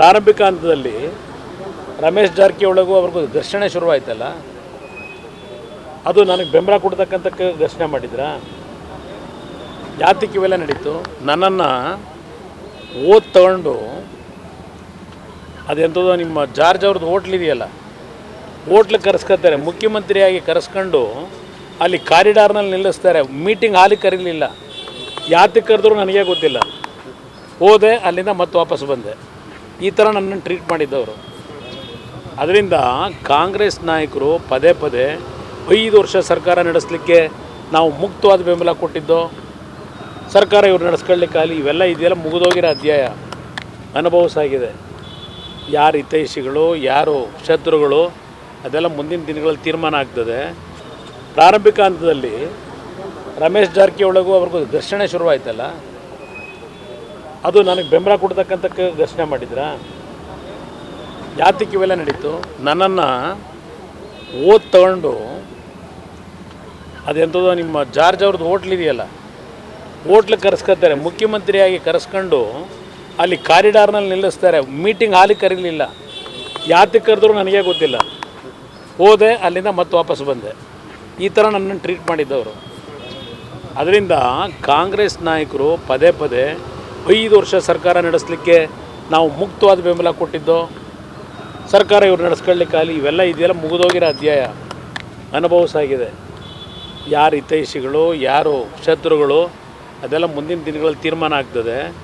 ಪ್ರಾರಂಭಿಕ ಹಂತದಲ್ಲಿ ರಮೇಶ್ ಜಾರಕಿಹೊಳಗೂ ಅವ್ರಿಗೂ ಘರ್ಷಣೆ ಶುರುವಾಯ್ತಲ್ಲ? ಅದು ನನಗೆ ಬೆಂಬಲ ಕೊಡ್ತಕ್ಕಂಥ ಘರ್ಷಣೆ ಮಾಡಿದ್ರಾ? ಜಾತಿಗೆ ಇವೆಲ್ಲ ನಡೀತು? ನನ್ನನ್ನು ಓದ್ ತಗೊಂಡು ಅದೆಂಥದ್ದು ನಿಮ್ಮ ಜಾರ್ಜ್ ಅವ್ರದ್ದು ಹೋಟ್ಲ್ ಇದೆಯಲ್ಲ? ಹೋಟ್ಲಿಗೆ ಕರೆಸ್ಕೊತಾರೆ, ಮುಖ್ಯಮಂತ್ರಿಯಾಗಿ ಕರೆಸ್ಕೊಂಡು ಅಲ್ಲಿ ಕಾರಿಡಾರ್ನಲ್ಲಿ ನಿಲ್ಲಿಸ್ತಾರೆ, ಮೀಟಿಂಗ್ ಹಾಲಿ ಕರೀಲಿಲ್ಲ. ಯಾತಕ್ಕೆ ಕರೆದ್ರು ನನಗೆ ಗೊತ್ತಿಲ್ಲ. ಹೋದೆ, ಅಲ್ಲಿಂದ ಮತ್ತೆ ವಾಪಸ್ ಬಂದೆ. ಈ ಥರ ನನ್ನನ್ನು ಟ್ರೀಟ್ ಮಾಡಿದ್ದವರು. ಅದರಿಂದ ಕಾಂಗ್ರೆಸ್ ನಾಯಕರು ಪದೇ ಪದೇ ಐದು ವರ್ಷ ಸರ್ಕಾರ ನಡೆಸಲಿಕ್ಕೆ ನಾವು ಮುಕ್ತವಾದ ಬೆಂಬಲ ಕೊಟ್ಟಿದ್ದೋ, ಸರ್ಕಾರ ಇವ್ರು ನಡೆಸ್ಕೊಳ್ಳಿಕ್ಕಾಗಲಿ ಇವೆಲ್ಲ ಇದೆಯಲ್ಲ, ಮುಗಿದೋಗಿರೋ ಅಧ್ಯಾಯ. ಅನುಭವಿಸಾಗಿದೆ ಯಾರು ಹಿತೈಷಿಗಳು, ಯಾರು ಶತ್ರುಗಳು, ಅದೆಲ್ಲ ಮುಂದಿನ ದಿನಗಳಲ್ಲಿ ತೀರ್ಮಾನ ಆಗ್ತದೆ. ಪ್ರಾರಂಭಿಕ ಹಂತದಲ್ಲಿ ರಮೇಶ್ ಜಾರಕಿಹೊಳಗೂ ಅವ್ರಿಗೂ ಘರ್ಷಣೆ ಶುರುವಾಯ್ತಲ್ಲ. ಅದು ನನಗೆ ಬೆಂಬಲ ಕೊಡ್ತಕ್ಕಂಥ ಘೋಷಣೆ ಮಾಡಿದ್ರಾ ಯಾತಕ್ಕೆ ಇವೆಲ್ಲ ನಡೀತು. ನನ್ನನ್ನು ಓದ್ ತಗೊಂಡು ಅದೆಂಥದ್ದು ನಿಮ್ಮ ಜಾರ್ಜ್ ಅವ್ರದ್ದು ಹೋಟ್ಲ್ ಇದೆಯಲ್ಲ? ಹೋಟ್ಲಿಗೆ ಕರೆಸ್ಕೊತಾರೆ ಮುಖ್ಯಮಂತ್ರಿಯಾಗಿ ಕರೆಸ್ಕೊಂಡು ಅಲ್ಲಿ ಕಾರಿಡಾರ್ನಲ್ಲಿ ನಿಲ್ಲಿಸ್ತಾರೆ. ಮೀಟಿಂಗ್ ಹಾಲಿ ಕರೀಲಿಲ್ಲ. ಯಾತಕ್ಕೆ ಕರೆದ್ರು ನನಗೆ ಗೊತ್ತಿಲ್ಲ. ಹೋದೆ, ಅಲ್ಲಿಂದ ಮತ್ತೆ ವಾಪಸ್ ಬಂದೆ. ಈ ಥರ ನನ್ನನ್ನು ಟ್ರೀಟ್ ಮಾಡಿದ್ದವರು. ಅದರಿಂದ ಕಾಂಗ್ರೆಸ್ ನಾಯಕರು ಪದೇ ಪದೇ ಐದು ವರ್ಷ ಸರ್ಕಾರ ನಡೆಸಲಿಕ್ಕೆ ನಾವು ಮುಕ್ತವಾದ ಬೆಂಬಲ ಕೊಟ್ಟಿದ್ದೋ, ಸರ್ಕಾರ ಇವ್ರು ನಡೆಸ್ಕೊಳ್ಳಿಕ್ಕಾಗಲಿ ಇವೆಲ್ಲ ಇದೆಯಲ್ಲ ಮುಗಿದೋಗಿರೋ ಅಧ್ಯಾಯ. ಅನುಭವಿಸಾಗಿದೆ ಯಾರು ಹಿತೈಷಿಗಳು, ಯಾರು ಶತ್ರುಗಳು, ಅದೆಲ್ಲ ಮುಂದಿನ ದಿನಗಳಲ್ಲಿ ತೀರ್ಮಾನ ಆಗ್ತದೆ.